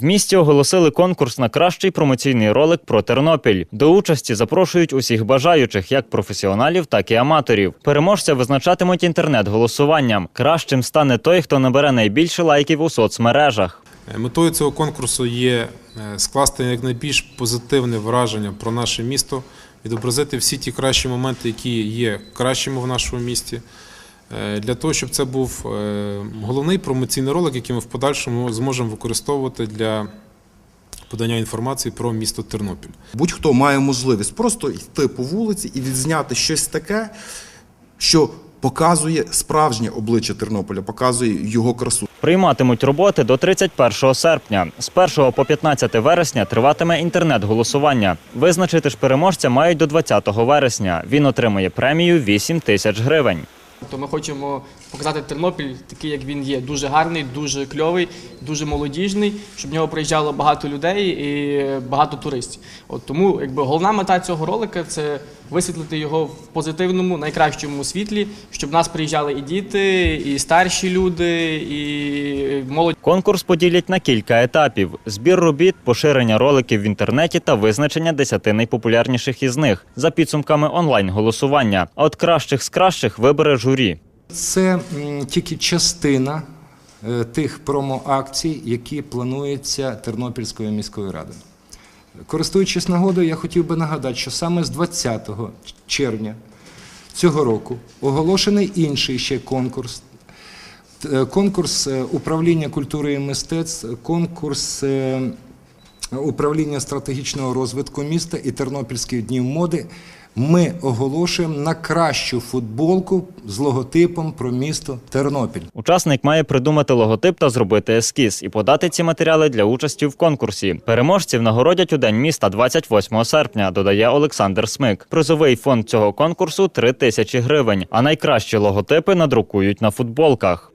В місті оголосили конкурс на кращий промоційний ролик про Тернопіль. До участі запрошують усіх бажаючих, як професіоналів, так і аматорів. Переможця визначатимуть інтернет-голосуванням. Кращим стане той, хто набере найбільше лайків у соцмережах. Е, Метою цього конкурсу є е, скласти якнайбільш позитивне враження про наше місто, відобразити всі ті кращі моменти, які є кращими в нашому місті, для того, щоб це був е, головний промоційний ролик, який ми в подальшому зможемо використовувати для подання інформації про місто Тернопіль. Будь-хто має можливість просто йти по вулиці і відзняти щось таке, що показує справжнє обличчя Тернополя, показує його красу. Прийматимуть роботи до 31 серпня. З 1 по 15 вересня триватиме інтернет-голосування. Визначити ж переможця мають до 20 вересня. Він отримує премію 8 тисяч гривень. То ми хочемо показати Тернопіль такий, як він є, дуже гарний, дуже кльовий, дуже молодіжний, щоб в нього приїжджало багато людей і багато туристів. От тому, якби головна мета цього ролика це висвітлити його в позитивному, найкращому світлі, щоб нас приїжджали і діти, і старші люди, і молодь. Конкурс поділять на кілька етапів: збір робіт, поширення роликів в інтернеті та визначення десяти найпопулярніших із них за підсумками онлайн-голосування. А от кращих з кращих вибере журі. Це тільки частина е, тих промо-акцій, які плануються Тернопільською міською радою. Користуючись нагодою, я хотів би нагадати, що саме з 20 червня цього року оголошений інший ще конкурс. Е, Конкурс е, управління культури і мистецтв, конкурс управління стратегічного розвитку міста і Тернопільських днів моди. Ми оголошуємо на кращу футболку з логотипом про місто Тернопіль. Учасник має придумати логотип та зробити ескіз і подати ці матеріали для участі в конкурсі. Переможців нагородять у день міста 28 серпня, додає Олександр Смик. Призовий фонд цього конкурсу 3 тисячі гривень, а найкращі логотипи надрукують на футболках.